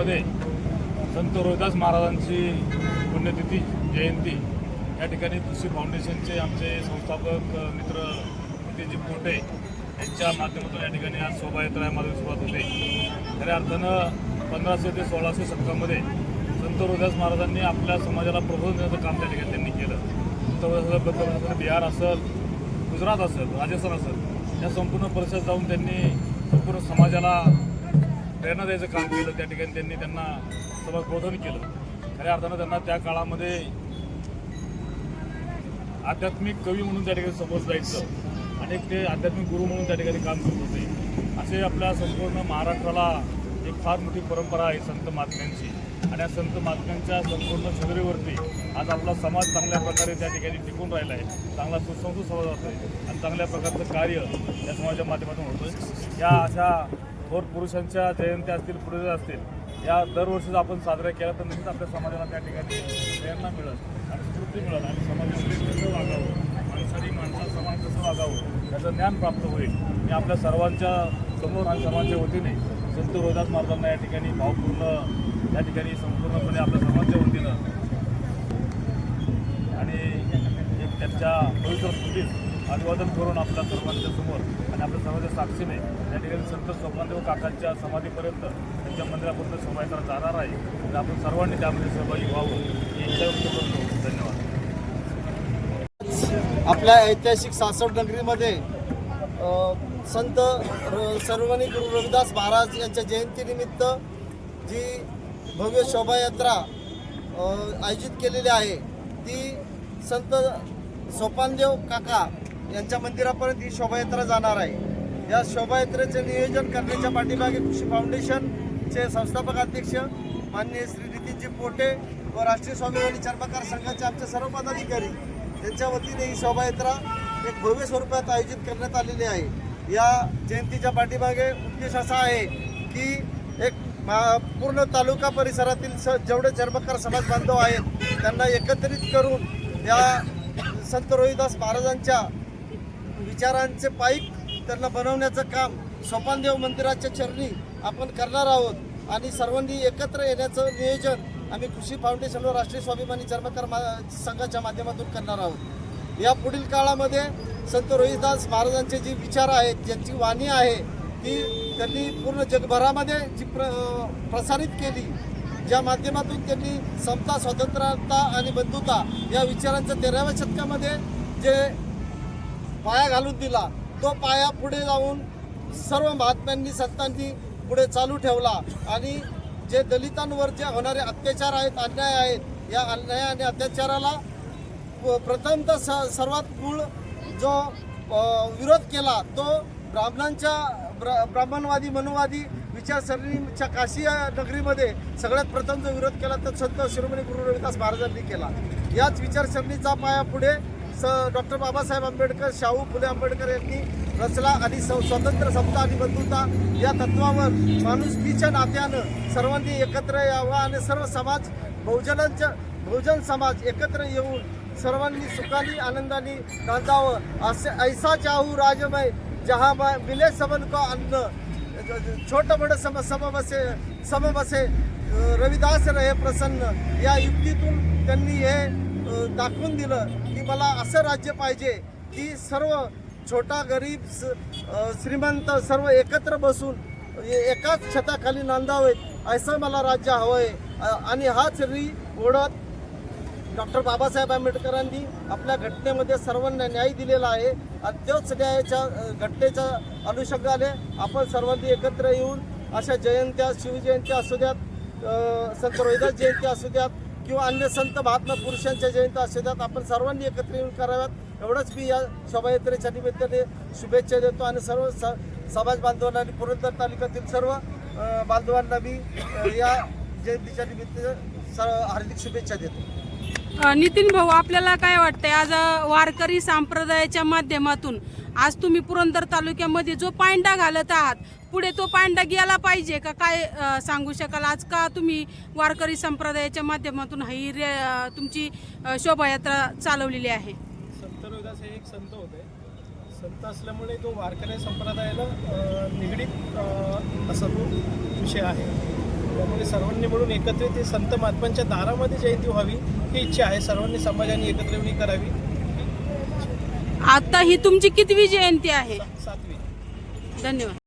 तालुक्यामध्ये संत रोहिदास महाराजांची पुण्यतिथी जयंती. या ठिकाणी कृषी फाउंडेशनचे आमचे संस्थापक मित्र नितीनजी पोटे यांच्या माध्यमातून या ठिकाणी आज शोभायात्रा माझी सुरुवात होते. खऱ्या अर्थानं पंधराशे ते सोळाशे शतकामध्ये संत रोहिदास महाराजांनी आपल्या समाजाला प्रबोधन देण्याचं काम त्या ठिकाणी त्यांनी केलं. संत रोहिदास बिहार असेल गुजरात असेल राजस्थान असेल या संपूर्ण परिसरात जाऊन त्यांनी संपूर्ण समाजाला प्रेरणा द्यायचं काम केलं त्या ठिकाणी त्यांनी त्यांना समजबोधन केलं. खऱ्या अर्थानं त्यांना त्या काळामध्ये आध्यात्मिक कवी म्हणून त्या ठिकाणी समोर जायचं आणि ते आध्यात्मिक गुरु म्हणून त्या ठिकाणी काम करत होते. असे आपल्या संपूर्ण महाराष्ट्राला एक फार मोठी परंपरा आहे संत महात्म्यांची आणि या संत महात्म्यांच्या संपूर्ण शरीरेवरती आज आपला समाज चांगल्या प्रकारे त्या ठिकाणी टिकून राहिला आहे. चांगला सुसंस्कृत समाज आहे आणि चांगल्या प्रकारचं कार्य या समाजाच्या माध्यमातून होतं या अशा थोर पुरुषांच्या जयंत्या असतील पुढे असतील या दरवर्षी जर आपण साजऱ्या केल्या तर नक्कीच आपल्या समाजाला त्या ठिकाणी प्रेरणा मिळत आणि स्फूर्ती मिळत आणि समाजामध्ये कसं वागावं माणसाने माणसा समाज कसं वागावं याचं ज्ञान प्राप्त होईल. मी आपल्या सर्वांच्या समोर आणि समाजाच्या वतीने संत रोहिदास महाराजांना या ठिकाणी भावपूर्ण या ठिकाणी संपूर्णपणे आपल्या समाजाच्या वतीनं आणि एक त्यांच्या पवित्र स्मृतीत अभिवादन करून आपल्या सर्वांच्या समोर आणि आपल्या सर्वांच्या साक्षीने या ठिकाणी संत स्वप्नदेव काकांच्या समाधीपर्यंत त्यांच्या मंदिरापर्यंत शोभायात्रा जाणार आहे. आणि आपण सर्वांनी त्यामध्ये सहभागी व्हावं. इच्छा व्यक्त करतो धन्यवाद. आपल्या ऐतिहासिक सासवड नगरीमध्ये संत र- सर्वणी गुरु रविदास महाराज यांच्या जयंतीनिमित्त जी भव्य शोभायात्रा आयोजित केलेली आहे ती संत सोपानदेव काका यांच्या मंदिरापर्यंत ही शोभायात्रा जाणार आहे. या शोभायात्रेचे नियोजन करण्याच्या पाठीमागे कृषी फाउंडेशनचे संस्थापक अध्यक्ष माननीय श्री नितीनजी पोटे व राष्ट्रीय स्वाभिमानी चर्मकार संघाचे आमचे सर्व पदाधिकारी यांच्या वतीने ही शोभायात्रा एक भव्य स्वरूपात आयोजित करण्यात आलेली आहे. या जयंतीच्या पाठीमागे उद्देश असा आहे की एक पूर्ण तालुका परिसरातील स जेवढे चर्मकार समाज बांधव आहेत त्यांना एकत्रित करून या संत रोहिदास महाराजांच्या विचारांचे पाईप त्यांना बनवण्याचं काम सोपानदेव मंदिराच्या चरणी आपण करणार आहोत. आणि सर्वांनी एकत्र येण्याचं नियोजन आम्ही कृषी फाउंडेशन व राष्ट्रीय स्वाभिमानी चर्मकार मा संघाच्या माध्यमातून करणार आहोत. या पुढील काळामध्ये संत रोहिदास महाराजांचे जी विचार आहेत ज्यांची वाणी आहे ती त्यांनी पूर्ण जगभरामध्ये जी प्र प्रसारित केली ज्या माध्यमातून त्यांनी समता स्वतंत्रता आणि बंधुता या विचारांचं तेराव्या शतकामध्ये जे पाया घालून दिला. तो पाया पुढे जाऊन सर्व महात्म्यांनी संतांनी पुढे चालू ठेवला. आणि जे दलितांवर जे होणारे अत्याचार आहेत अन्याय आहेत या अन्याय आणि अत्याचाराला प- प्रथमतः स सर्वात मूळ जो विरोध केला तो ब्राह्मणांच्या ब्र ब्राह्मणवादी मनुवादी विचारसरणीच्या काशी या नगरीमध्ये सगळ्यात प्रथम जो विरोध केला तर संत शिरोमणी गुरु रविदास महाराजांनी केला. याच विचारसरणीचा पाया पुढे स डॉक्टर बाबासाहेब आंबेडकर शाहू फुले आंबेडकर यांनी रचला आणि स स्वतंत्र समता आणि बंधुता. या तत्वावर माणुसकीच्या नात्यानं सर्वांनी एकत्र यावं आणि सर्व समाज बहुजनांच्या बहुजन समाज एकत्र येऊन सर्वांनी सुखानी आनंदाने नांदावं. असे ऐसा चाहू राजमय जहा मै मिले सबन को अन्न. छोट बड सम सम बसे सम बसे रविदास रहे प्रसन्न. या युक्तीतून त्यांनी हे दाखवून दिलं की मला असं राज्य पाहिजे की सर्व छोटा गरीब स- श्रीमंत सर्व एकत्र बसून एकाच छताखाली नांदावेत असं मला राज्य हवं आहे आणि हाच री ओढत डॉक्टर बाबासाहेब आंबेडकरांनी आपल्या घटनेमध्ये सर्वांना न्याय दिलेला आहे. आणि तोच न्यायाच्या घटनेच्या अनुषंगाने आपण सर्वांनी एकत्र येऊन अशा जयंत्या शिवजयंत्या असू द्यात संत रोहिदास जयंती असू द्यात किंवा अन्य संत महात्मा पुरुषांच्या जयंती असू द्यात आपण सर्वांनी एकत्र येऊन कराव्यात. एवढंच मी या शोभायात्रेच्या निमित्ताने शुभेच्छा देतो आणि सर्व स समाज बांधवांना आणि पुरंदर तालुक्यातील सर्व बांधवांना मी या जयंतीच्या निमित्त सर्व हार्दिक शुभेच्छा देतो. नितीन भाऊ आपल्याला काय वाटतंय? आज वारकरी संप्रदायाच्या माध्यमातून आज तुम्ही पुरंदर तालुक्यामध्ये जो पांडा घालत आहात पुढे तो पांडा गेला पाहिजे का? काय सांगू शकाल? आज का तुम्ही वारकरी संप्रदायाच्या माध्यमातून ही रे- तुमची शोभायात्रा चालवलेली आहे? संत रोहिदास हे एक संत होते. संत असल्यामुळे तो वारकरी संप्रदायाला निगडीत असा तो विषय आहे. त्यामुळे सर्वांनी मिळून एकत्रित हे संत महात्मांच्या दारामध्ये जयंती व्हावी ही इच्छा आहे. सर्वांनी समाजाने एकत्र येऊन ही करावी. आता ही तुमची कितवी जयंती आहे? सातवी. धन्यवाद.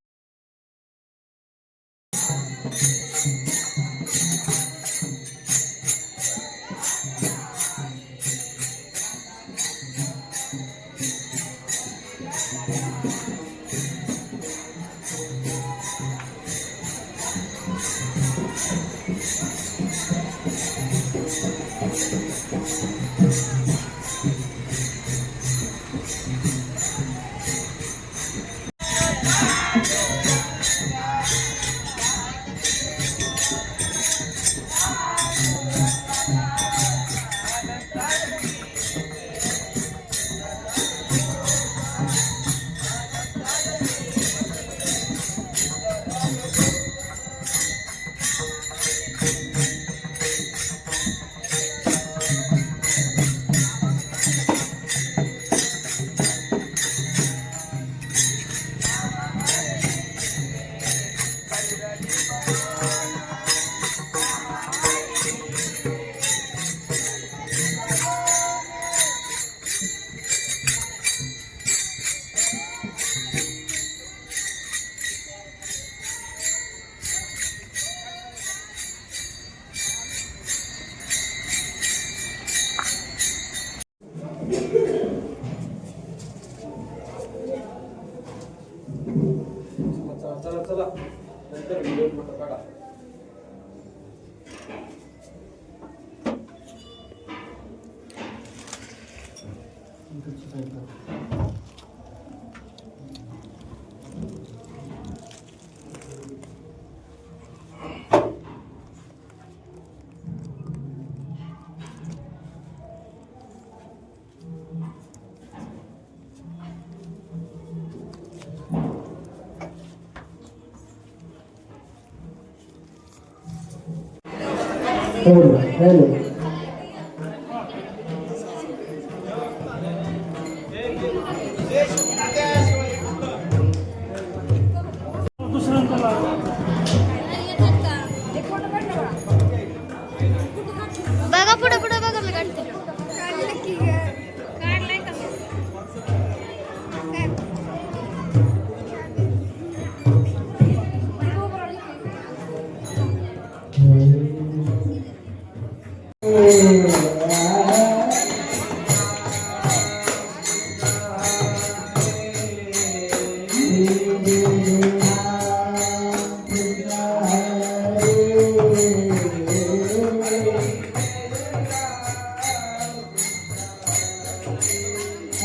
And my.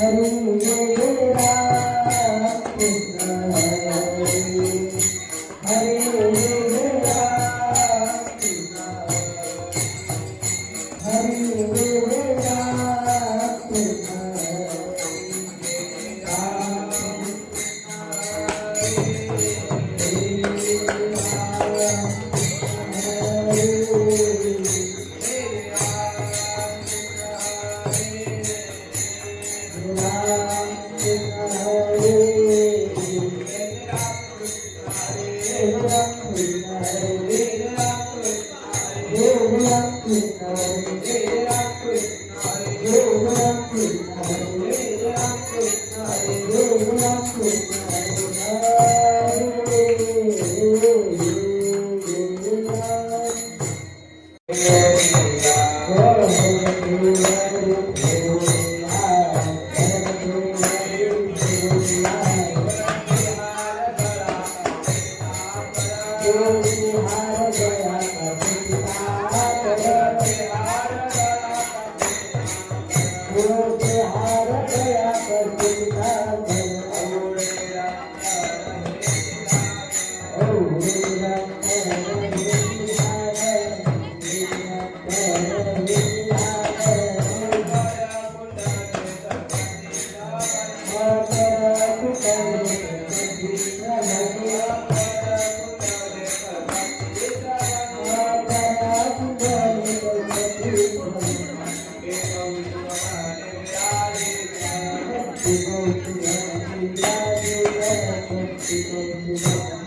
வருகிறேன் Thank you.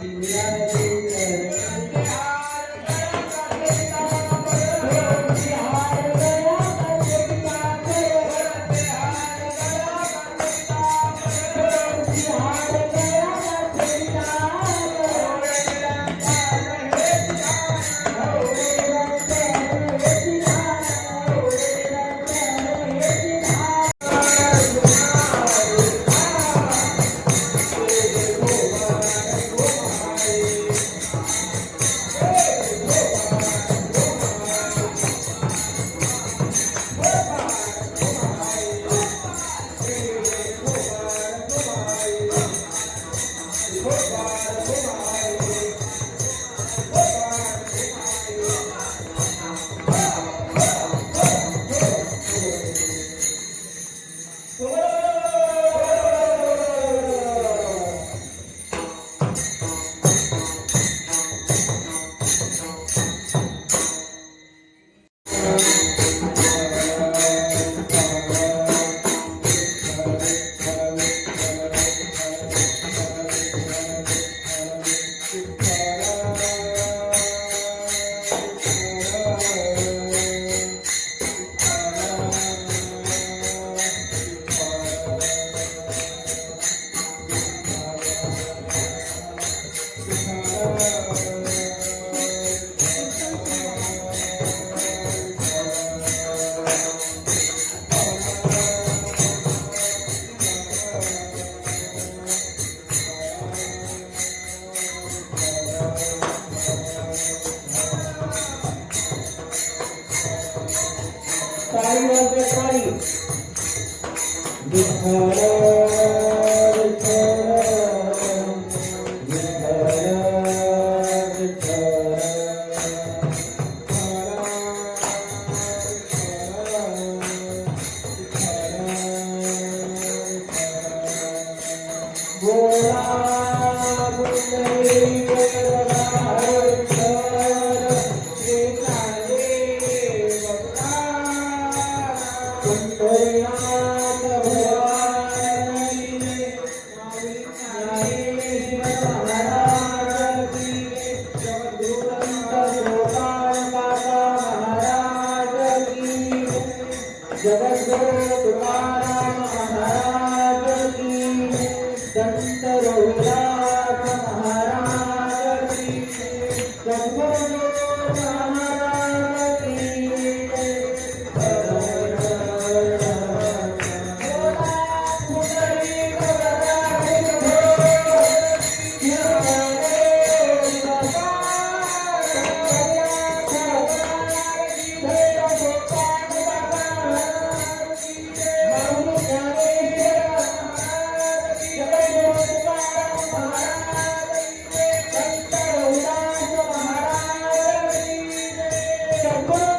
Amen. Esse é o